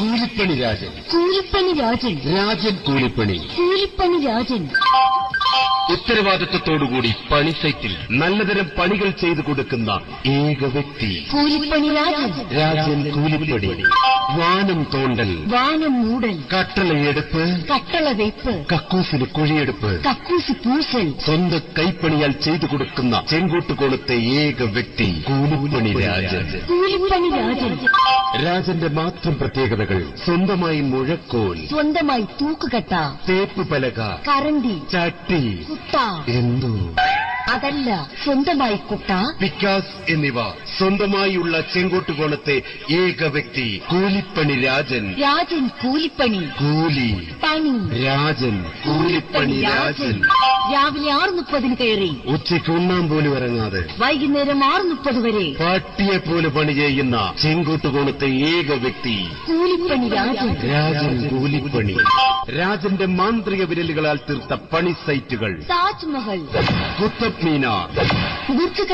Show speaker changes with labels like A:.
A: കൂലിപ്പണി രാജൻ.
B: കൂലിപ്പണി രാജൻ.
A: രാജൻ കൂലിപ്പണി.
B: കൂലിപ്പണി രാജൻ.
A: ഉത്തരവാദിത്വത്തോടുകൂടി പണി സൈറ്റിൽ നല്ലതരം പണികൾ ചെയ്തു കൊടുക്കുന്ന ഏക വ്യക്തി.
B: കൂലിപ്പണി രാജൻ.
A: രാജൻ കൂലിപ്പണി. വാനം തോണ്ടൽ
B: വാനം മൂടൽ
A: കട്ടളയെടുപ്പ്
B: കട്ടള വെയ്പ്പ്
A: കക്കൂസിന് കുഴിയെടുപ്പ്
B: കക്കൂസ് പൂസൽ
A: സ്വന്തം കൈപ്പണിയാൽ ചെയ്തു കൊടുക്കുന്ന ചെങ്കോട്ടുകോണത്തെ ഏക വ്യക്തി കൂലിപ്പണി രാജൻ
B: കൂലിപ്പണി രാജൻ
A: രാജന്റെ മാത്രം പ്രത്യേകതകൾ സ്വന്തമായി മുഴക്കോൽ
B: സ്വന്തമായി തൂക്കുകട്ട
A: തേപ്പ് പലക
B: കരണ്ടി
A: ചട്ടി
B: കുട്ട
A: എന്തോ
B: അതല്ല സ്വന്തമായി കുട്ട.
A: വികാസ് എന്നിവ സ്വന്തമായുള്ള ചെങ്കോട്ടുകോണത്തെ ഏക വ്യക്തി കൂലിപ്പണി രാജൻ.
B: രാജൻ കൂലിപ്പണി.
A: കൂലി.
B: പണി.
A: രാജൻ കൂലിപ്പണി രാജൻ.
B: രാവിലെ ആറ് മുപ്പതിന് കയറി.
A: ഉച്ചയ്ക്ക് ഒന്നാം പോലും ഇറങ്ങാതെ.
B: വൈകുന്നേരം ആറ് മുപ്പത് വരെ.
A: പട്ടിയെ പോലെ പണി ചെയ്യുന്ന ചെങ്കോട്ടുകോണത്തെ ഏക വ്യക്തി.
B: കൂലിപ്പണി രാജൻ.
A: രാജൻ കൂലിപ്പണി. രാജന്റെ മാന്ത്രിക വിരലുകളാൽ തീർത്ത പണി സൈറ്റുകൾ.
B: താജ്മഹൽ.
A: കുത്തബ് മീനാർ
B: ബുർജ്